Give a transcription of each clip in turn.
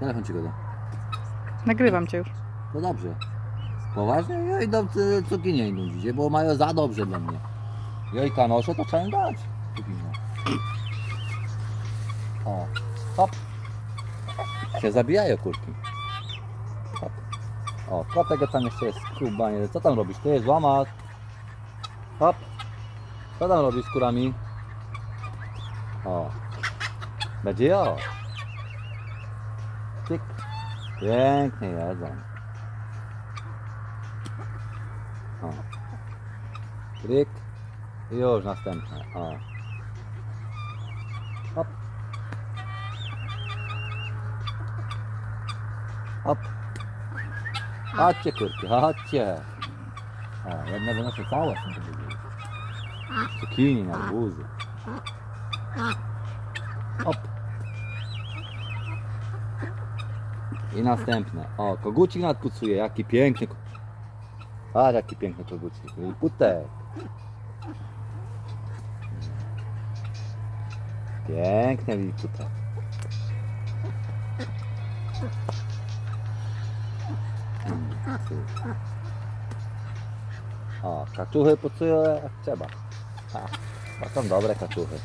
Telefon ci go da. Nagrywam cię już. No dobrze. Poważnie? Ja idą c- cukinię idą dzisiaj, bo mają za dobrze dla mnie. Jojka noszę, to trzeba im dać. Cukinię. O, hop. Się zabijają kurki. Hop. O, kotek tam jeszcze jest skubanie. Co tam robisz? Ty, złamat. Hop. Co tam robisz z kurami? O. Będzie jo. Tyk. Pięknie jedzą. O. Tryk. I już następne. O. Hop. Hop. Chodźcie kurki, chodźcie. O, jedne wynoszę całe są to były. Cukinii na arbuzy. Hop. I następne. O, kogucik nadkucuje, jaki piękny. ko- Patrz jaki piękny kogucik. I putek. Piękny liliputek. O, kaczuchy pucują jak trzeba. Ha, są dobre kaczuchy.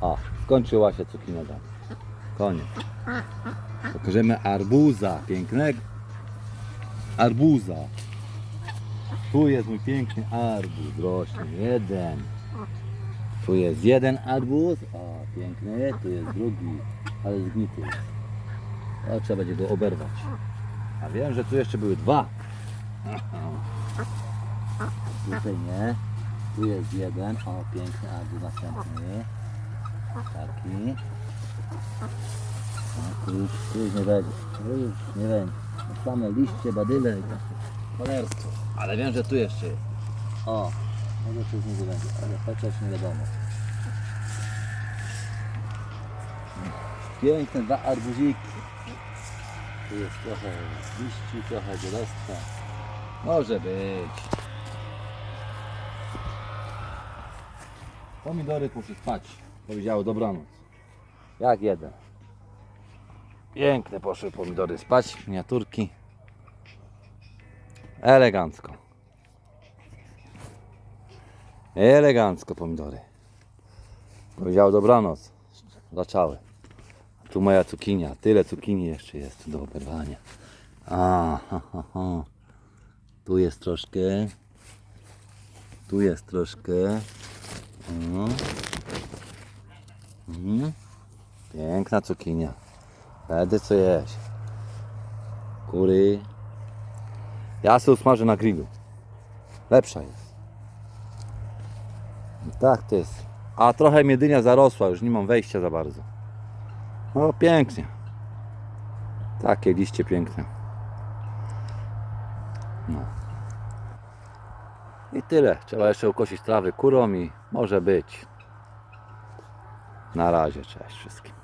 O, skończyła się cukinia dam. Koniec. Pokażemy arbuza pięknego. Arbuza. Tu jest mój piękny arbuz. Rośnie jeden. Tu jest jeden arbuz. O, piękny. Tu jest drugi. Ale zgnity jest. O, trzeba będzie go oberwać. A wiem, że tu jeszcze były dwa. Tutaj nie. Tu jest jeden. O, piękny arbuz następny. Taki. Tu już, tu już nie będzie. Tu już nie będzie. Same liście, badyle i takie. Cholerstwo. Ale wiem, że tu jeszcze jest. O, może tu już nie będzie, ale chociaż nie wiadomo. Piękne dwa arbuziki. Tu jest trochę liści, trochę dzielestwa. Może być. Pomidory poszły spać. Powiedziały dobranoc. Jak jeden. Piękne poszły pomidory spać, miniaturki. Elegancko. Elegancko pomidory. Powiedziały dobranoc. Zaczęły. Tu moja cukinia. Tyle cukinii jeszcze jest do oberwania. A, ha, ha, ha. Tu jest troszkę. Tu jest troszkę. Mhm. Piękna cukinia. Będę co jeść. Kury. Ja sobie usmażę na grillu. Lepsza jest. Tak to jest. A trochę miedynia zarosła, już nie mam wejścia za bardzo. O, pięknie. Takie liście piękne. No. I tyle. Trzeba jeszcze ukosić trawy kurą i może być. Na razie, cześć wszystkim.